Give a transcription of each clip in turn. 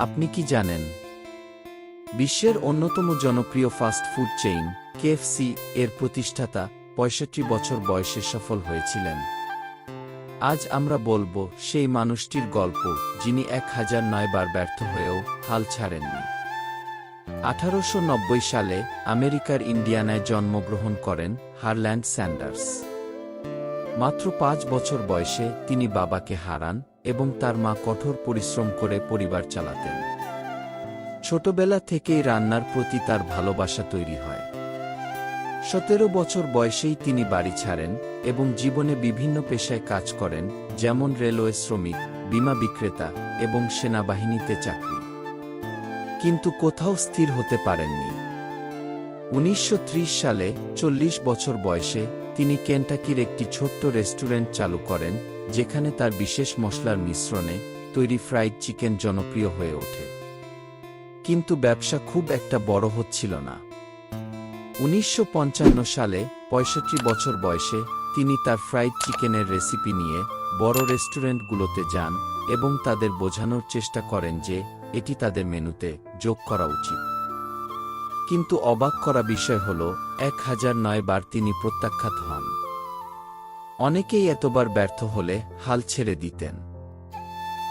আপনি কি জানেন? বিশ্বের অন্যতম জনপ্রিয় ফাস্ট ফুড চেইন, কেএফসি, এর প্রতিষ্ঠাতা পঁয়ষট্টি বছর বয়সে সফল হয়েছিলেন। আজ আমরা বলব সেই মানুষটির গল্প, যিনি এক হাজার নয়বার ব্যর্থ হয়েও হাল ছাড়েননি। আঠারোশো নব্বই সালে আমেরিকার ইন্ডিয়ানায় জন্মগ্রহণ করেন হারল্যান্ড স্যান্ডার্স। মাত্র পাঁচ বছর বয়সে তিনি বাবাকে হারান এবং তার মা কঠোর পরিশ্রম করে পরিবার চালাতেন। ছোটবেলা থেকেই রান্নার প্রতি তার ভালোবাসা তৈরি হয়। সতেরো বছর বয়সেই তিনি বাড়ি ছাড়েন এবং জীবনে বিভিন্ন পেশায় কাজ করেন, যেমন রেলওয়ে শ্রমিক, বীমা বিক্রেতা এবং সেনাবাহিনীতে চাকরি। কিন্তু কোথাও স্থির হতে পারেননি। উনিশশো ত্রিশ সালে চল্লিশ বছর বয়সে তিনি কেন্টাকির একটি ছোট্ট রেস্টুরেন্ট চালু করেন যেখানে তার বিশেষ মশলার মিশ্রণে তৈরি ফ্রাইড চিকেন জনপ্রিয় হয়ে ওঠে। কিন্তু ব্যবসা খুব একটা বড় হচ্ছিল না। উনিশশো পঞ্চান্ন সালে পঁয়ষট্টি বছর বয়সে তিনি তার ফ্রাইড চিকেনের রেসিপি নিয়ে বড় রেস্টুরেন্টগুলোতে যান এবং তাদের বোঝানোর চেষ্টা করেন যে এটি তাদের মেনুতে যোগ করা উচিত। কিন্তু অবাক করা বিষয় হল, এক হাজার নয় বার তিনি প্রত্যাখ্যাত হন। অনেকেই এতবার ব্যর্থ হলে হাল ছেড়ে দিতেন।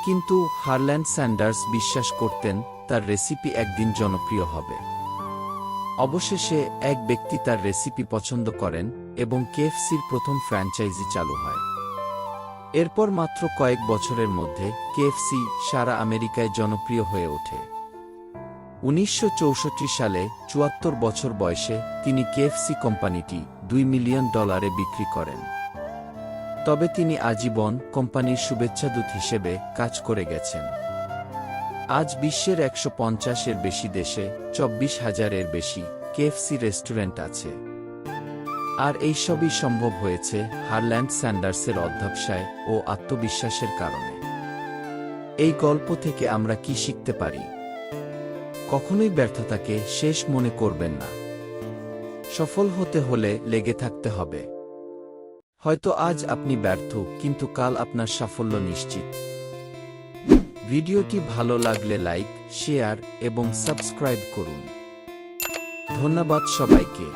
কিন্তু হারল্যান্ড স্যান্ডার্স বিশ্বাস করতেন তার রেসিপি একদিন জনপ্রিয় হবে। অবশেষে এক ব্যক্তি তার রেসিপি পছন্দ করেন এবং কেএফসির প্রথম ফ্র্যাঞ্চাইজি চালু হয়। এরপর মাত্র কয়েক বছরের মধ্যে কেএফসি সারা আমেরিকায় জনপ্রিয় হয়ে ওঠে। উনিশশো চৌষট্টি সালে চুয়াত্তর বছর বয়সে তিনি কেএফসি কোম্পানিটি দুই মিলিয়ন ডলারে বিক্রি করেন। তবে তিনি আজীবন কোম্পানির শুভেচ্ছাদূত হিসেবে কাজ করে গেছেন। আজ বিশ্বের একশো পঞ্চাশের বেশি দেশে চব্বিশ হাজারের বেশি কেএফসি রেস্টুরেন্ট আছে। আর এই সবই সম্ভব হয়েছে হারল্যান্ড স্যান্ডার্সের অধ্যবসায় ও আত্মবিশ্বাসের কারণে। এই গল্প থেকে আমরা কি শিখতে পারি? কখনোই ব্যর্থতাকে শেষ মনে করবেন না। সফল হতে হলে লেগে থাকতে হবে। হয়তো আজ আপনি ব্যর্থ, কিন্তু কাল আপনার সাফল্য নিশ্চিত। ভিডিওটি ভালো লাগলে লাইক, শেয়ার এবং সাবস্ক্রাইব করুন। ধন্যবাদ সবাইকে।